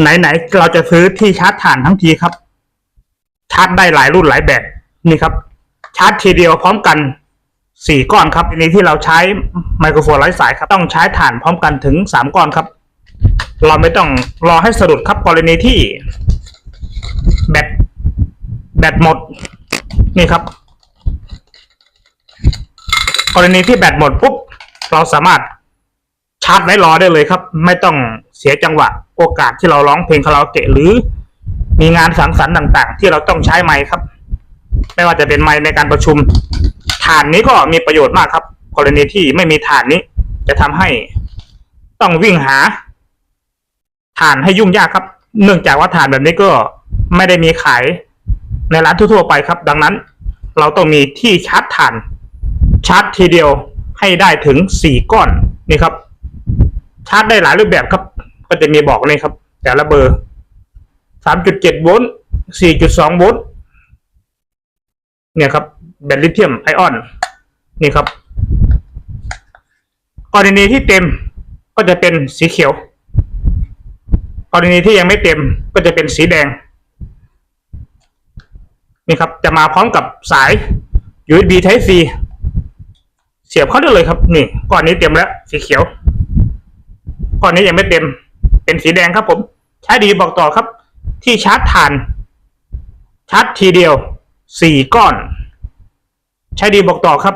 ไหนๆเราจะซื้อที่ชาร์จถ่านทั้งทีครับ ชาร์จได้หลายรุ่นหลายแบบนี่ครับ ชาร์จทีเดียวพร้อมกันสี่ก้อนครับทีนี้ที่เราใช้ไมโครโฟนไร้สายครับต้องใช้ถ่านพร้อมกันถึงสามก้อนครับ เราไม่ต้องรอให้สะดุดครับกรณีที่แบตแบตหมดนี่ครับ กรณีที่แบตหมดปุ๊บเราสามารถ ชาร์จไว้รอได้เลยครับ ไม่ต้องเสียจังหวะโอกาสที่เราร้องเพลงคาราโอเกะหรือ มีงานสังสรรค์ต่างๆ ที่เราต้องใช้ไมค์ครับ ไม่ว่าจะเป็นไมค์ในการประชุมฐานนี้ก็มีประโยชน์มากครับ กรณีที่ไม่มีฐานนี้ จะทำให้ต้องวิ่งหาฐานให้ยุ่งยากครับ เนื่องจากว่าฐานแบบนี้ก็ไม่ได้มีขายในร้านทั่วๆไปครับ ดังนั้น เราต้องมีที่ชาร์จฐานชาร์จทีเดียวให้ได้ถึงสี่ก้อนนี่ครับ ชาร์จได้หลายรูปแบบครับ ก็จะมีบอกเลยครับ แต่ละเบอร์สามจุดเจ็ดโวลต์สี่จุดสองโวลต์เนี่ยครับแบตลิเธียมไอออน นี่ครับกรณีที่เต็มก็จะเป็นสีเขียวกรณีที่ยังไม่เต็มก็จะเป็นสีแดงนี่ครับ จะมาพร้อมกับสาย USB Type C เสียบเข้าได้เลยครับ นี่ก้อนนี้เต็มแล้ว สีเขียว ก้อนนี้ยังไม่เต็ม เป็นสีแดงครับผม ใช้ดีบอกต่อครับ ที่ชาร์จถ่าน ชาร์จทีเดียวสี่ก้อน ใช้ดีบอกต่อครับ